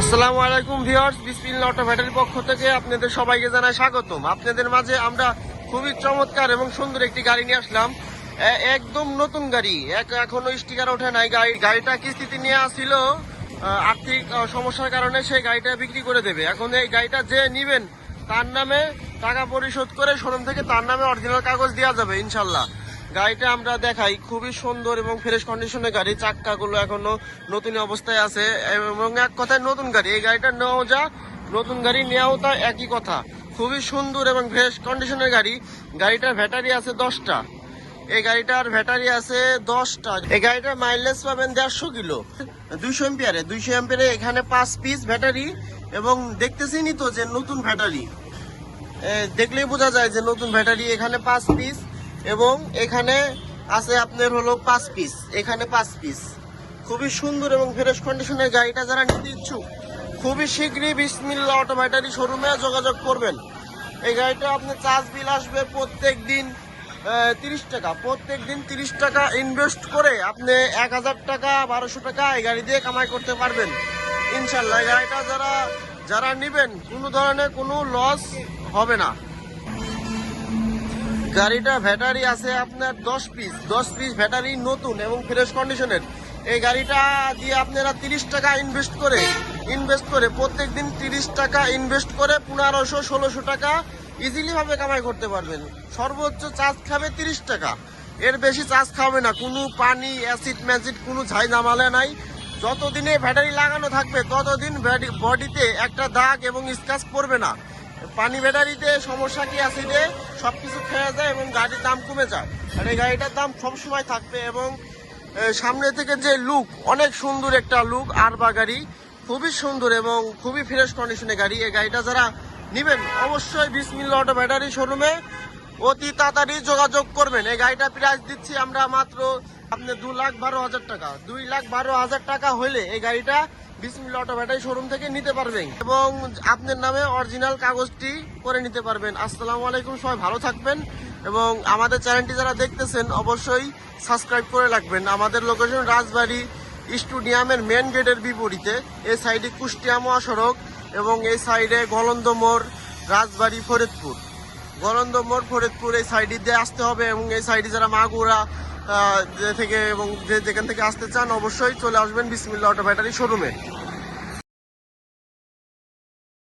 আসসালামু আলাইকুম ভিউয়ার্স, বিসমিল্লাহ অটো ব্যাটারির পক্ষ থেকে আপনাদের সবাইকে জানাই স্বাগতম। আপনাদের মাঝে আমরা খুবই চমৎকার এবং সুন্দর একটি গাড়ি নিয়ে আসলাম। একদম নতুন গাড়ি। এখনও স্টিকার ওঠে নাই। গাড়ি, গাড়িটা কিস্তিতে নিয়ে আসছিল আর্থিক সমস্যার কারণে সেই গাড়িটা বিক্রি করে দেবে। এখন এই গাড়িটা যে নিবেন, তার নামে টাকা পরিশোধ করে শোরুম থেকে তার নামে অরিজিনাল কাগজ দেওয়া যাবে, ইনশাল্লাহ। গাড়িটা আমরা দেখাই খুবই সুন্দর এবং ফ্রেশ কন্ডিশনের গাড়ি। চাক্কাগুলো এখনও নতুন অবস্থায় আছে এবং এক কথায় নতুন গাড়ি। এই গাড়িটা নেওয়া যা, নতুন গাড়ি নেওয়াও তা একই কথা। খুবই সুন্দর এবং ফ্রেশ কন্ডিশনের গাড়ি। গাড়িটার ব্যাটারি আছে দশটা। এই গাড়িটার ব্যাটারি আছে দশটা। এই গাড়িটার মাইলেজ পাবেন দেড়শো কিলো। দুইশো এম্পিয়ারে দুইশো এম্পিয়ারে এখানে পাঁচ পিস ব্যাটারি এবং দেখতেছিনি তো যে নতুন ব্যাটারি দেখলেই বোঝা যায় যে নতুন ব্যাটারি এখানে পাঁচ পিস এবং এখানে আছে আপনার হলো পাঁচ পিস এখানে পাঁচ পিস খুবই সুন্দর এবং ফ্রেশ কন্ডিশনের গাড়িটা যারা নিতে ইচ্ছুক, খুবই শীঘ্রই বিসমিল্লা অটো ব্যাটারি শোরুমে যোগাযোগ করবেন। এই গাড়িটা আপনার চার্জ বিল আসবে প্রত্যেক দিন তিরিশ টাকা। প্রত্যেক দিন তিরিশ টাকা ইনভেস্ট করে আপনি এক হাজার টাকা, বারোশো টাকা এই গাড়ি দিয়ে কামাই করতে পারবেন। ইনশাল্লাহ এই গাড়িটা যারা যারা নেবেন, কোনো ধরনের কোনো লস হবে না। গাড়িটা ব্যাটারি আছে আপনার দশ পিস দশ পিস ব্যাটারি নতুন এবং ফ্রেশ কন্ডিশনের এই গাড়িটা দিয়ে আপনারা তিরিশ টাকা ইনভেস্ট করে ইনভেস্ট করে প্রত্যেক দিন তিরিশ টাকা ইনভেস্ট করে পনেরোশো, ষোলোশো টাকা ইজিলি ভাবে কামাই করতে পারবেন। সর্বোচ্চ চার্জ খাবে তিরিশ টাকা। এর বেশি চার্জ খাবে না। কোনো পানি অ্যাসিড ম্যাসিড কোনো ঝাই জামালে নাই। যতদিনে ব্যাটারি লাগানো থাকবে, ততদিন বডিতে একটা দাগ এবং স্ক্র্যাচ পড়বে না। পানি ব্যাটারিতে সমস্যা কি অ্যাসিডে সবকিছু খেয়ে যায় এবং গাড়ির দাম কমে যায়। আর এই গাড়িটার দাম সবসময় থাকবে এবং সামনে থেকে যে লুক অনেক সুন্দর একটা লুক আর বা গাড়ি, খুবই সুন্দর এবং খুবই ফ্রেশ কন্ডিশনে গাড়ি। এই গাড়িটা যারা নিবেন, অবশ্যই বিসমিল্লা অটো ব্যাটারি শোরুমে অতি তাড়াতাড়ি যোগাযোগ করবেন। এই গাড়িটা প্রাইস দিচ্ছি আমরা মাত্র আপনি দু লাখ বারো হাজার টাকা। দুই লাখ বারো হাজার টাকা হলে এই গাড়িটা বিসমিল্লা অটো ব্যাটারি শোরুম থেকে নিতে পারবেন। এবং আপনার নামে অরিজিনাল কাগজটি করে নিতে পারবেন। আসসালামু আলাইকুম, সবাই ভালো থাকবেন। এবং আমাদের চ্যানেলটি যারা দেখতেছেন, অবশ্যই সাবস্ক্রাইব করে রাখবেন। আমাদের লোকেশন রাজবাড়ি স্টুডিয়ামের মেন গেটের বিপরীতে। এই সাইডে কুষ্টিয়া মহাসড়ক এবং এই সাইডে গলন্দ মোড়, রাজবাড়ি ফরিদপুর। গলন্দ মোড়, ফরিদপুর এই সাইডে দিয়ে আসতে হবে এবং এই সাইডে যারা মাগুরা যে থেকে এবং যে যেখান থেকে আসতে চান অবশ্যই চলে আসবেন বিসমিল্লা অটো ব্যাটারি শোরুমে।